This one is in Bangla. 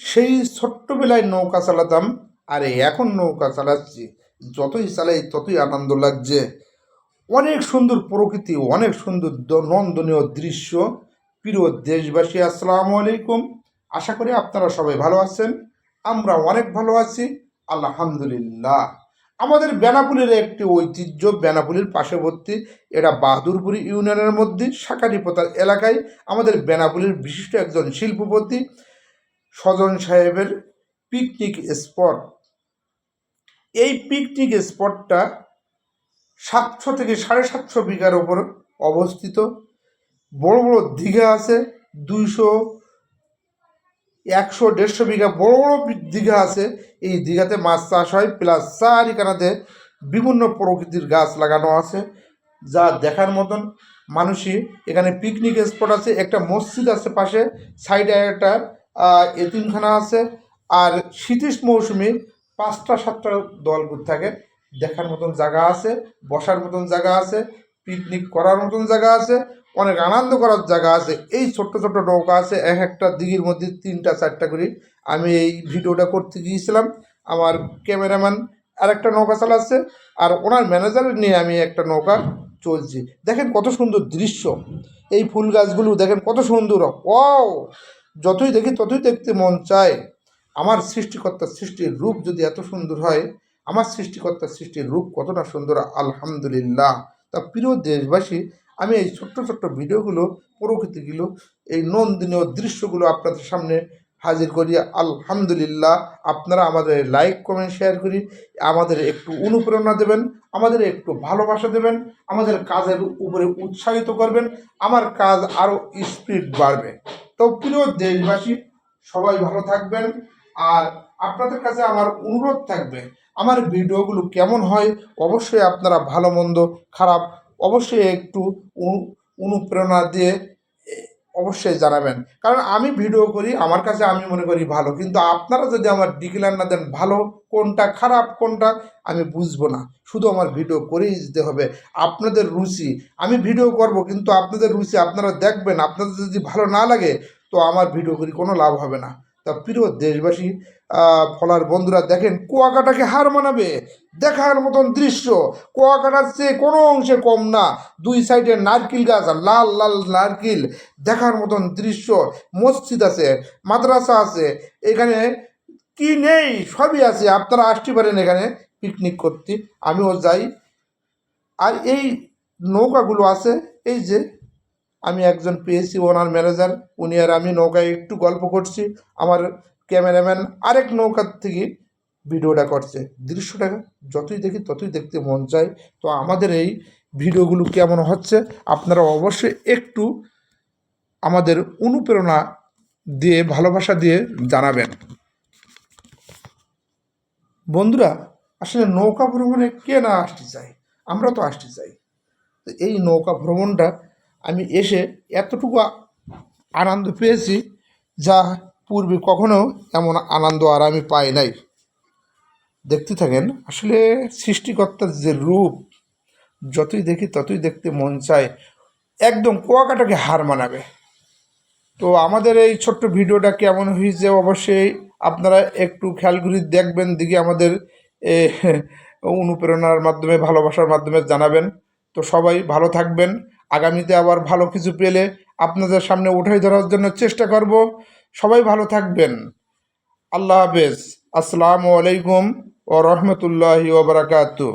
সেই ছোট্টবেলায় নৌকা চালাতাম, আর এখন নৌকা চালাচ্ছি, যতই চালাই ততই আনন্দ লাগছে। অনেক সুন্দর প্রকৃতি, অনেক সুন্দর নন্দনীয় দৃশ্য। প্রিয় দেশবাসী, আসসালামু আলাইকুম। আশা করি আপনারা সবাই ভালো আছেন আমরা অনেক ভালো আছি, আলহামদুলিল্লাহ। আমাদের বেনাপুলের একটি ঐতিহ্য, বেনাপুলের পার্শ্ববর্তী, এটা বাহাদুরপুর ইউনিয়নের মধ্যে শাকারিপতার এলাকায় আমাদের বেনাপুলের বিশিষ্ট একজন শিল্পপতি স্বজন সাহেবের পিকনিক স্পট এই পিকনিক স্পটটা সাতশো থেকে সাড়ে সাতশো বিঘার ওপর অবস্থিত। বড় বড় দীঘা আছে, দুইশো, একশো, দেড়শো বিঘা বড় বড় দীঘা আছে। এই দীঘাতে মাছ চাষ হয়, প্লাস চারিখানাতে বিভিন্ন প্রকৃতির গাছ লাগানো আছে। যা দেখার মতন মানুষই এখানে পিকনিক স্পট আছে। একটা মসজিদ আছে পাশে, সাইডে একটা এতিমখানা আছে। আর শীতিশ মৌসুমে পাঁচটা, সাতটা দল থাকে। দেখার মতন জায়গা আছে, বসার মতন জায়গা আছে পিকনিক করার মতন জায়গা আছে, অনেক আনন্দ করার জায়গা আছে। এই ছোট্ট ছোট্ট নৌকা আছে, এক একটা দিঘির মধ্যে তিনটা, চারটা করে। আমি এই ভিডিওটা করতে গিয়েছিলাম। আমার ক্যামেরাম্যান আর একটা নৌকা চালাচ্ছে, আর ওনার ম্যানেজার নিয়ে আমি একটা নৌকা চলছি। দেখেন কত সুন্দর দৃশ্য। এই ফুল গাছগুলো দেখেন কত সুন্দর। ও যতই দেখি, ততই দেখতে মন চায়। আমার সৃষ্টিকর্তার সৃষ্টির রূপ যদি এত সুন্দর হয়, আমার সৃষ্টিকর্তার সৃষ্টির রূপ কতটা সুন্দর, আলহামদুলিল্লাহ। তা প্রিয় দেশবাসী, আমি এই ছোট্ট ছোট্ট ভিডিওগুলো, প্রকৃতিগুলো, এই নন্দিনীয় দৃশ্যগুলো আপনাদের সামনে হাজির করি। আলহামদুলিল্লাহ, আপনারা আমাদের লাইক, কমেন্ট, শেয়ার করি। আমাদের একটু অনুপ্রেরণা দেবেন, আমাদের একটু ভালোবাসা দেবেন, আমাদের কাজের উপরে উৎসাহিত করবেন, আমার কাজ আরও স্পিড বাড়বে। তো প্রিয় দেশবাসী সবাই ভালো থাকবেন। আর আপনাদের কাছে আমার অনুরোধ থাকবে, আমার ভিডিওগুলো কেমন হয় অবশ্যই আপনারা ভালো মন্দ, খারাপ অবশ্যই একটু অনু- অনুপ্রেরণা দিয়ে অবশ্যই জানাবেন। কারণ আমি ভিডিও করি, আমার কাছে আমি মনে করি ভালো। কিন্তু আপনারা যদি আমার ডিক্লার না দেন ভালো, কোনটা খারাপ, কোনটা, আমি বুঝব না। শুধু আমার ভিডিও করেই যেতে হবে। আপনাদের রুচি, আমি ভিডিও করব কিন্তু আপনাদের রুচি আপনারা দেখবেন, আপনাদের যদি ভালো না লাগে, তো আমার ভিডিও করি কোনো লাভ হবে না। তা প্রিয় দেশবাসী ফলার বন্ধুরা দেখেন কুয়াকাটাকে হার মানাবে। দেখার মতন দৃশ্য। কুয়াকাটার চেয়ে কোনো অংশে কম না। দুই সাইডে নারকেল গাছ, লাল লাল নারকেল। দেখার মতন দৃশ্য। মসজিদ আছে, মাদ্রাসা আছে, এখানে কি নেই? সবই আছে। আপনারা আসতে পারেন এখানে পিকনিক করতে। আমিও যাই। আর এই নৌকাগুলো আছে, এই যে আমি একজন পেয়েছি ওনার ম্যানেজার উনি আর আমি নৌকায় একটু গল্প করছি। আমার ক্যামেরাম্যান আরেক নৌকার থেকে ভিডিওটা করছে। দৃশ্যটা যতই দেখি ততই দেখতে মন চায়। তো আমাদের এই ভিডিওগুলো কেমন হচ্ছে আপনারা অবশ্যই একটু আমাদের অনুপ্রেরণা দিয়ে, ভালোবাসা দিয়ে জানাবেন। বন্ধুরা, আসলে নৌকা ভ্রমণে কে না আসতে চায়? আমরা তো আসতে চাই। এই নৌকা ভ্রমণটা আমি এসে এতটুকু আনন্দ পেয়েছি যা পূর্বে কখনো এমন আনন্দ আর আমি পাই নাই। দেখতে থাকেন, আসলে সৃষ্টিকর্তার যে রূপ, যতই দেখি ততই দেখতে মন চায়, একদম কুয়াকাটাকে হার মানাবে। তো আমাদের এই ছোট্ট ভিডিওটা কেমন হয়েছে অবশ্যই আপনারা একটু খেয়াল করে দেখবেন দিকে আমাদের অনুপ্রেরণার মাধ্যমে, ভালোবাসার মাধ্যমে জানাবেন। তো সবাই ভালো থাকবেন। আগামীতে আবার ভালো কিছু পেলে আপনাদের সামনে উঠাই ধরার জন্য চেষ্টা করব। সবাই ভালো থাকবেন। আল্লাহ হাফেজ। আসসালামু আলাইকুম ও রহমতুল্লাহি ওবরাকাতু